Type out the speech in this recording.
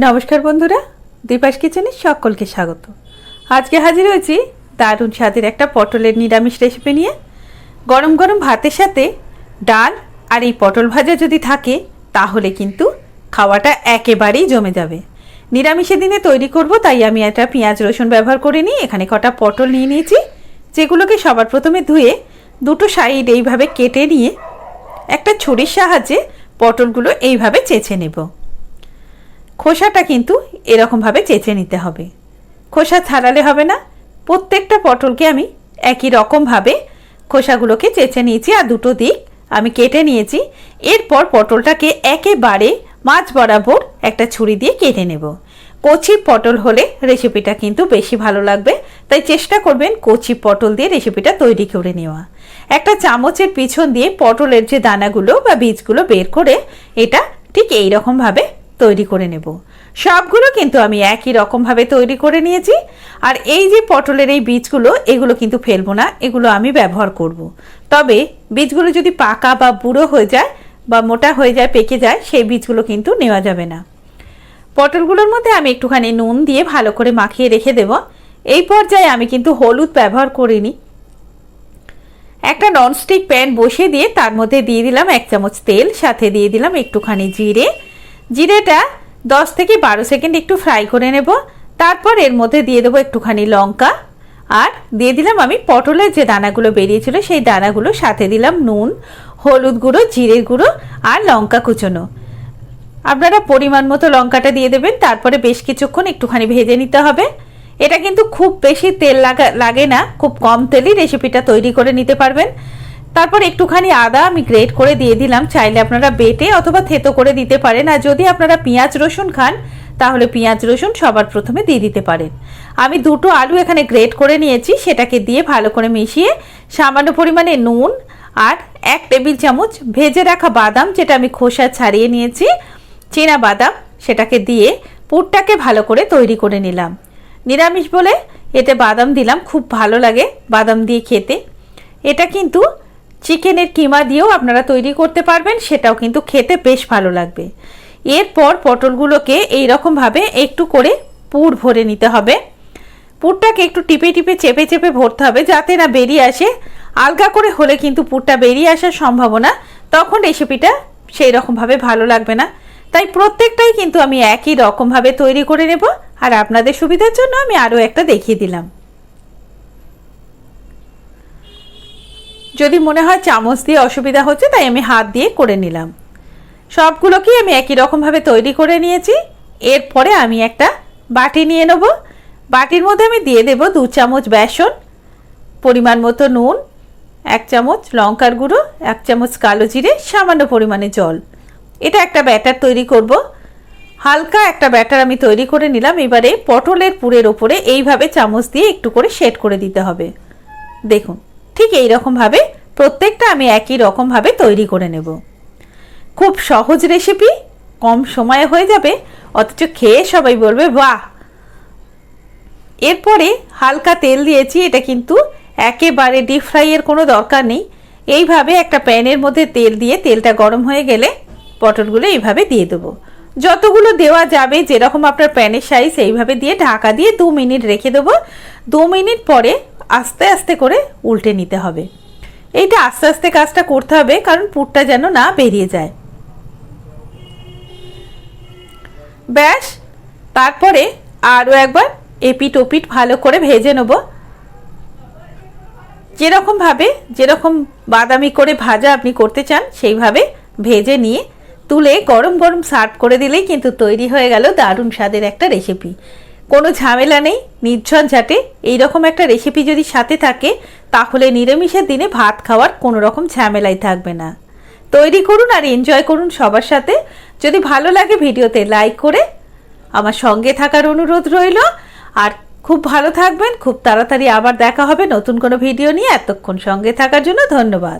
নমস্কার বন্ধুরা, দীপাস কিচেনে সকলকে স্বাগত। আজকে হাজির হয়েছি দারুণ স্বাদের একটা পটলের নিরামিষ রেসিপি নিয়ে। গরম গরম ভাতের সাথে ডাল আর এই পটল ভাজা যদি থাকে, তাহলে কিন্তু খাওয়াটা একেবারেই জমে যাবে। নিরামিষের দিনে তৈরি করব, তাই আমি একটা পেঁয়াজ রসুন ব্যবহার করে নিই এখানে কটা পটল নিয়ে নিয়েছি, যেগুলোকে সবার প্রথমে ধুয়ে দুটো সাইড এইভাবে কেটে নিয়ে একটা ছুরির সাহায্যে পটলগুলো এইভাবে চেঁচে নেব। খোসাটা কিন্তু এরকমভাবে চেঁচে নিতে হবে। খোসা ছাড়ালে হবে না। প্রত্যেকটা পটলকে আমি একই রকমভাবে খোসাগুলোকে চেঁচে নিয়েছি আর দুটো দিক আমি কেটে নিয়েছি। এরপর পটলটাকে একেবারে মাছ বরাবর একটা ছুরি দিয়ে কেটে নেব। কচি পটল হলে রেসিপিটা কিন্তু বেশি ভালো লাগবে। তাই চেষ্টা করবেন কচি পটল দিয়ে রেসিপিটা তৈরি করে নেওয়া। একটা চামচের পিছন দিয়ে পটলের যে দানাগুলো বা বীজগুলো বের করে, এটা ঠিক এই রকমভাবে তৈরি করে নেব। সবগুলো কিন্তু আমি একই রকমভাবে তৈরি করে নিয়েছি। আর এই যে পটলের এই বীজগুলো, এগুলো কিন্তু ফেলব না, এগুলো আমি ব্যবহার করব। তবে বীজগুলো যদি পাকা বা বুড়ো হয়ে যায় বা মোটা হয়ে যায়, পেকে যায়, সেই বীজগুলো কিন্তু নেওয়া যাবে না। পটলগুলোর মধ্যে আমি একটুখানি নুন দিয়ে ভালো করে মাখিয়ে রেখে দেব। এই পর্যায়ে আমি কিন্তু হলুদ ব্যবহার করিনি। একটা ননস্টিক প্যান বসিয়ে দিয়ে তার মধ্যে দিয়ে দিলাম এক চামচ তেল, সাথে দিয়ে দিলাম একটুখানি জিরে জিরেটা দশ থেকে বারো সেকেন্ড একটু ফ্রাই করে নেব। তারপর এর মধ্যে দিয়ে দেবো একটুখানি লঙ্কা। আর দিয়ে দিলাম আমি পটলের যে দানাগুলো বেরিয়েছিল, সেই দানাগুলো, সাথে দিলাম নুন, হলুদ গুঁড়ো, জিরের গুঁড়ো আর লঙ্কা কুচনো। আপনারা পরিমাণ মতো লঙ্কাটা দিয়ে দেবেন, তারপরে বেশ কিছুক্ষণ একটুখানি ভেজে নিতে হবে। এটা কিন্তু খুব বেশি তেল লাগা লাগে না, খুব কম তেলেই রেসিপিটা তৈরি করে নিতে পারবেন। তারপর একটুখানি আদা আমি গ্রেট করে দিয়ে দিলাম। চাইলে আপনারা বেটে অথবা থেতো করে দিতে পারেন। আর যদি আপনারা পেঁয়াজ রসুন খান, তাহলে পেঁয়াজ রসুন সবার প্রথমে দিয়ে দিতে পারেন। আমি দুটো আলু এখানে গ্রেট করে নিয়েছি। সেটাকে দিয়ে ভালো করে মিশিয়ে সামান্য পরিমাণে নুন আর এক টেবিল চামচ ভেজে রাখা বাদাম, যেটা আমি খোসা ছাড়িয়ে নিয়েছি, চীনা বাদাম, সেটাকে দিয়ে পুরটাকে ভালো করে তৈরি করে নিলাম। নিরামিষ বলে এতে বাদাম দিলাম। খুব ভালো লাগে বাদাম দিয়ে খেতে। এটা কিন্তু চিকেনের কিমা দিয়েও আপনারা তৈরি করতে পারবেন, সেটাও কিন্তু খেতে বেশ ভালো লাগবে। এরপর পটলগুলোকে এই রকমভাবে একটু করে পুর ভরে নিতে হবে। পুরটাকে একটু টিপে টিপে চেপে চেপে ভরতে হবে যাতে না বেরিয়ে আসে। আলগা করে হলে কিন্তু পুরটা বেরিয়ে আসার সম্ভাবনা, তখন রেসিপিটা সেই রকমভাবে ভালো লাগবে না। তাই প্রত্যেকটাই কিন্তু আমি একই রকমভাবে তৈরি করে নেব। আর আপনাদের সুবিধার জন্য আমি আরও একটা দেখিয়ে দিলাম। যদি মনে হয় চামচ দিয়ে অসুবিধা হচ্ছে, তাই আমি হাত দিয়ে করে নিলাম। সবগুলোকেই আমি একই রকমভাবে তৈরি করে নিয়েছি। এরপরে আমি একটা বাটি নিয়ে নেব। বাটির মধ্যে আমি দিয়ে দেব দু চামচ বেসন, পরিমাণ মতো নুন, এক চামচ লঙ্কার গুঁড়ো, এক চামচ কালো জিরে, সামান্য পরিমাণে জল। এটা একটা ব্যাটার তৈরি করব। হালকা একটা ব্যাটার আমি তৈরি করে নিলাম। এবারে পটলের পুরের ওপরে এইভাবে চামচ দিয়ে একটু করে সেট করে দিতে হবে। দেখুন ঠিক এই প্রত্যেকটা আমি একই রকমভাবে তৈরি করে নেব। খুব সহজ রেসিপি কম সময়ে হয়ে যাবে, অথচ খেয়ে সবাই বলবে, বাহ! এরপরে হালকা তেল দিয়েছি, এটা কিন্তু একেবারে ডিপ ফ্রাইয়ের কোনো দরকার নেই। এইভাবে একটা প্যানের মধ্যে তেল দিয়ে তেলটা গরম হয়ে গেলে পটলগুলো এইভাবে দিয়ে দেবো। যতগুলো দেওয়া যাবে, যেরকম আপনার প্যানের সাইজ এইভাবে দিয়ে ঢাকা দিয়ে দু মিনিট রেখে দেবো। দু মিনিট পরে আস্তে আস্তে করে উল্টে নিতে হবে। এইটা আস্তে আস্তে কাজটা করতে হবে, কারণ পুরটা যেন না বেরিয়ে যায়। ব্যাস, তারপরে আরও একবার এপিট ওপিট ভালো করে ভেজে নেব। যেরকমভাবে যেরকম বাদামি করে ভাজা আপনি করতে চান, সেইভাবে ভেজে নিয়ে তুলে গরম গরম সার্ভ করে দিলেই কিন্তু তৈরি হয়ে গেল দারুণ স্বাদের একটা রেসিপি। কোনো ঝামেলা নেই, নির্ঝঞ্ঝাটে। এইরকম একটা রেসিপি যদি সাথে থাকে, তাহলে নিরামিষের দিনে ভাত খাওয়ার কোনো রকম ঝামেলাই থাকবে না। তৈরি করুন আর এনজয় করুন সবার সাথে। যদি ভালো লাগে ভিডিওতে লাইক করে আমার সঙ্গে থাকার অনুরোধ রইল। আর খুব ভালো থাকবেন, খুব তাড়াতাড়ি আবার দেখা হবে নতুন কোনো ভিডিও নিয়ে। এতক্ষণ সঙ্গে থাকার জন্য ধন্যবাদ।